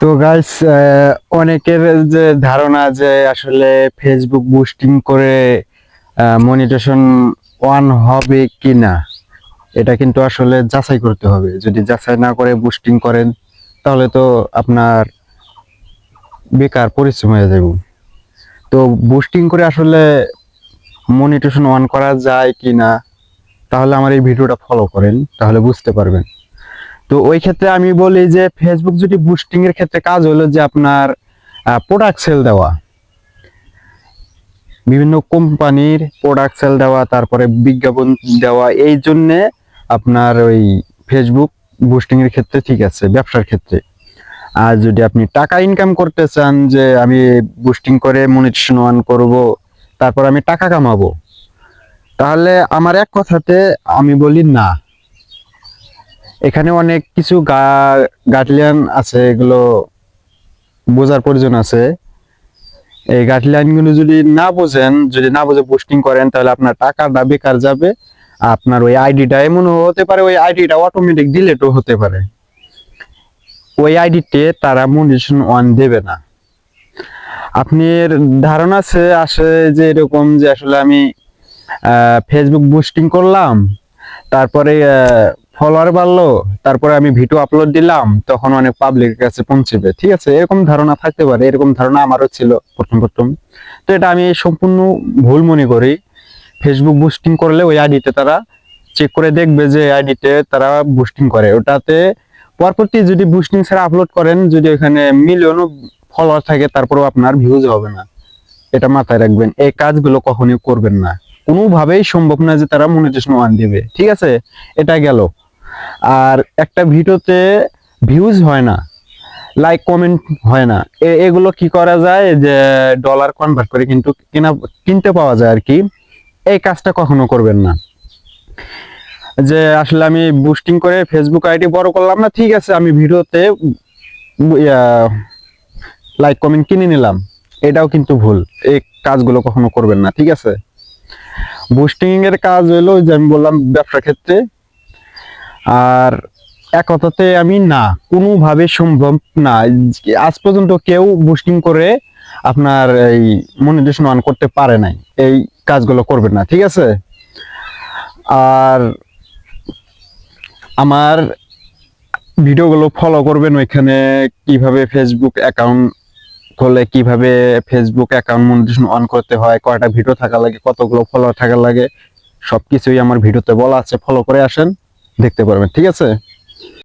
তো গাইস অনেকের যে ধারণা যে আসলে ফেসবুক বুস্টিং করে মনিটেশন অন হবে কি না এটা কিন্তু আসলে যাচাই করতে হবে। যদি যাচাই না করে বুস্টিং করেন, তাহলে তো আপনার বেকার পরিশ্রম হয়ে যাবে। তো বুস্টিং করে আসলে মনিটেশন অন করা যায় কি না তাহলে আমার এই ভিডিওটা ফলো করেন, তাহলে বুঝতে পারবেন। তো ওই ক্ষেত্রে আমি বলি যে ফেসবুক যদি বুস্টিং এর ক্ষেত্রে কাজ হলো যে আপনার প্রোডাক্ট সেল দেওয়া, বিভিন্ন কোম্পানির প্রোডাক্ট সেল দেওয়া, তারপরে বিজ্ঞাপন দেওয়া, এই জন্যে আপনার ওই ফেসবুক বুস্টিং এর ক্ষেত্রে ঠিক আছে, ব্যবসার ক্ষেত্রে। আর যদি আপনি টাকা ইনকাম করতে চান যে আমি বুস্টিং করে মনিটেশন অন করব, তারপর আমি টাকা কামাবো, তাহলে আমার এক কথাতে আমি বলি না। এখানে অনেক কিছু গাইডলাইন আছে, এগুলো বোঝার প্রয়োজন আছে। এই গাইডলাইনগুলো যদি না বোঝেন, যদি না বুঝে পোস্টিং করেন, তাহলে আপনার টাকাটা বেকার যাবে। আপনার ওই আইডিটা এমন হতে পারে, ওই আইডিটা অটোমেটিক ডিলেটও হতে পারে। ওই আইডিতে তারা মনিটেশন অন দেবে না। আপনার ধারণা আছে, আসে যে এরকম যে আসলে আমি ফেসবুক বুস্টিং করলাম, তারপরে ফলোয়ার বাড়লো, তারপরে আমি ভিডিও আপলোড দিলাম, তখন অনেক পাবলিকের কাছে পৌঁছবে। ঠিক আছে, এরকম ধারণা থাকতে পারে, এরকম ধারণা আমারও ছিল প্রথম প্রথম। তো এটা আমি সম্পূর্ণ ভুল মনে করি। ফেসবুক বুস্টিং করলে ওই আইডিতে তারা চেক করে দেখবে যে আইডিতে তারা বুস্টিং করে। ওটাতে পরবর্তী যদি বুস্টিং ছাড়া আপলোড করেন, যদি ওখানে মিলিয়নও ফলোয়ার থাকে, তারপরেও আপনার ভিউজ হবে না। এটা মাথায় রাখবেন, এই কাজগুলো কখনোই করবেন না। কোনোভাবেই সম্ভব না যে তারা মনিটেশন ওয়ান দিবে। ঠিক আছে, এটা গেল। আর একটা ভিডিওতে ভিউজ হয় না লাইক কমেন্ট হয় না। এগুলো কি করা যায় যে ডলার কনভার্ট করে কিন্তু কিনা, কিনতে পাওয়া যায় আর কি এই কাজটা কখনো করবেন না। যে আসলে আমি বুস্টিং করে ফেসবুক আইডি বড় করলাম না, ঠিক আছে, আমি ভিডিওতে লাইক কমেন্ট কিনে নিলাম। এটাও কিন্তু ভুল। এই কাজগুলো কখনো করবেন না, ঠিক আছে? বুস্টিং এর কাজ হলো যে আমি বললাম ব্যবসা ক্ষেত্রে আর এক কথাতে আমি না, কোনোভাবে সম্ভব না। আজ পর্যন্ত কেউ বুস্টিং করে আপনার এই মনিটেশন অন করতে পারে নাই। এই কাজগুলো করবেন না, ঠিক আছে? আর আমার ভিডিওগুলো ফলো করবেন ওইখানে, কীভাবে ফেসবুক অ্যাকাউন্ট খোলে, কীভাবে ফেসবুক অ্যাকাউন্ট মনিটেশন অন করতে হয়, কয়টা ভিডিও থাকা লাগে, কতগুলো ফলোয়ার থাকা লাগে, সবকিছুই আমার ভিডিওতে বলা আছে ফলো করে আসেন। দেখতে পারবেন ঠিক আছে?